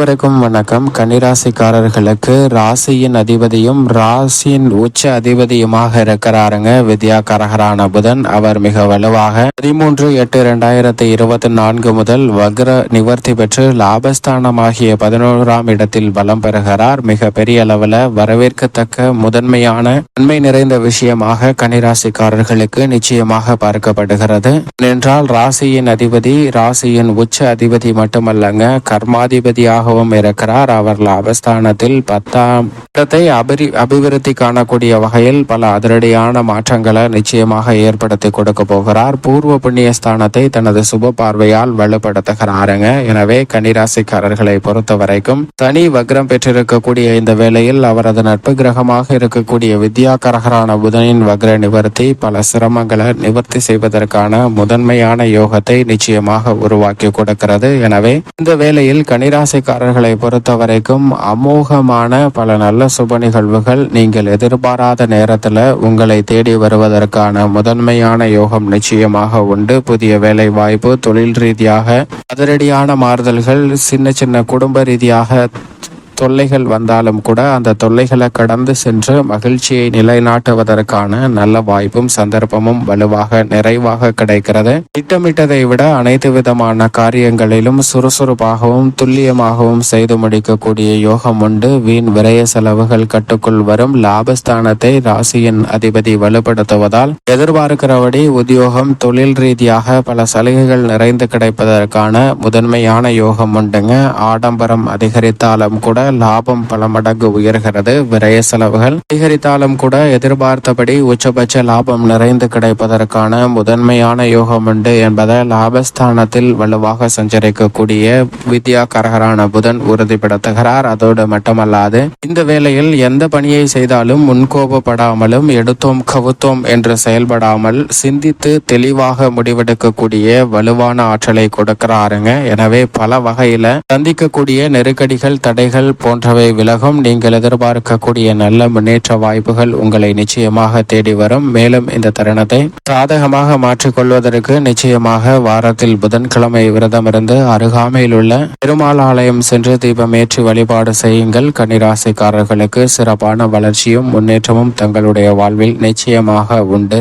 அனைவருக்கும் வணக்கம். கன்னிராசிக்காரர்களுக்கு ராசியின் அதிபதியும் ராசியின் உச்ச அதிபதியுமாக இருக்கிறாருங்க. வித்யாகாரகரான புதன் அவர் மிக வலுவாக பதிமூன்று எட்டு இரண்டாயிரத்தி இருபத்தி நான்கு முதல் வக்ர நிவர்த்தி பெற்று லாபஸ்தானமாகிய பதினோராம் இடத்தில் பலம் பெறுகிறார். மிக பெரிய அளவில் வரவேற்கத்தக்க முதன்மையான நன்மை நிறைந்த விஷயமாக கன்னிராசிக்காரர்களுக்கு நிச்சயமாக பார்க்கப்படுகிறது. என்றால் ராசியின் அதிபதி ராசியின் உச்ச அதிபதி மட்டுமல்லங்க கர்மாதிபதியாக கர்மாதிபதியாகவும் இருக்கிறார் அவர் லாபஸ்தானத்தில் பத்தாம் இடத்தை அபரி அபிவிருத்தி காணக்கூடிய வகையில் பல அதிரடியான மாற்றங்களை நிச்சயமாக ஏற்படுத்தி கொடுக்க போகிறார். பூர்வ புண்ணிய ஸ்தானத்தை தனது சுப பார்வையால் வலுப்படுத்துகிறாருங்க. எனவே கன்னிராசிக்காரர்களை பொறுத்த வரைக்கும் தனி வக்ரம் பெற்றிருக்கக்கூடிய இந்த வேளையில் அவரது நட்பு கிரகமாக இருக்கக்கூடிய வித்யாகரகரான புதனின் வக்ர நிவர்த்தி பல சிரமங்களை நிவர்த்தி செய்வதற்கான முதன்மையான யோகத்தை நிச்சயமாக உருவாக்கி கொடுக்கிறது. எனவே இந்த வேளையில் கன்னிராசிக்காரர்களை பொறுத்த வரைக்கும் அமோகமான பல நல்ல சுப நிகழ்வுகள் நீங்கள் எதிர்பாராத நேரத்தில் உங்களை தேடி வருவதற்கான முதன்மையான யோகம் நிச்சயமாக உண்டு. புதிய வேலை வாய்ப்பு தொழில் ரீதியாக அதிரடியான மாறுதல்கள் சின்ன சின்ன குடும்ப ரீதியாக தொல்லைகள் வந்தாலும் கூட அந்த தொல்லைகளை கடந்து சென்று மகிழ்ச்சியை நிலைநாட்டுவதற்கான நல்ல வாய்ப்பும் சந்தர்ப்பமும் வலுவாக நிறைவாக கிடைக்கிறது. திட்டமிட்டதை விட அனைத்து விதமான காரியங்களிலும் சுறுசுறுப்பாகவும் துல்லியமாகவும் செய்து முடிக்கக்கூடிய யோகம் உண்டு. வீண் விரய செலவுகள் கட்டுக்குள் வரும். லாபஸ்தானத்தை ராசியின் அதிபதி வலுப்படுத்துவதால் எதிர்பார்க்கிறபடி உத்தியோகம் தொழில் ரீதியாக பல சலுகைகள் நிறைந்து கிடைப்பதற்கான முதன்மையான யோகம் உண்டுங்க. ஆடம்பரம் அதிகரித்தாலும் கூட லாபம் பல மடங்கு உயர்கிறது. விரய செலவுகள். அதிகரித்தாலும் கூட எதிர்பார்த்தபடி உச்சபட்ச லாபம் நிறைந்து கிடைப்பதற்கான முதன்மையான யோகம் உண்டு என்பதை லாபஸ்தானத்தில் வலுவாக சஞ்சரிக்கக்கூடிய வித்யா கரகரான புதன் உறுதிப்படுத்துகிறார். அதோடு மட்டுமல்லாது இந்த வேளையில் எந்த பணியை செய்தாலும் முன்கோபப்படாமலும் எடுத்தோம் கவுத்தோம் என்று செயல்படாமல் சிந்தித்து தெளிவாக முடிவெடுக்கக்கூடிய வலுவான ஆற்றலை கொடுக்கிறாருங்க. எனவே பல வகையில சந்திக்கக்கூடிய நெருக்கடிகள் தடைகள் போன்றவை விலகும். நீங்கள் எதிர்பார்க்கக்கூடிய நல்ல முன்னேற்ற வாய்ப்புகள் உங்களை நிச்சயமாக தேடி வரும். மேலும் இந்த தருணத்தை சாதகமாக மாற்றிக்கொள்வதற்கு நிச்சயமாக வாரத்தில் புதன்கிழமை விரதமிருந்து அருகாமையில் உள்ள பெருமாள் ஆலயம் சென்று தீபமேற்றி வழிபாடு செய்யுங்கள். கன்னிராசிக்காரர்களுக்கு சிறப்பான வளர்ச்சியும் முன்னேற்றமும் தங்களுடைய வாழ்வில் நிச்சயமாக உண்டு.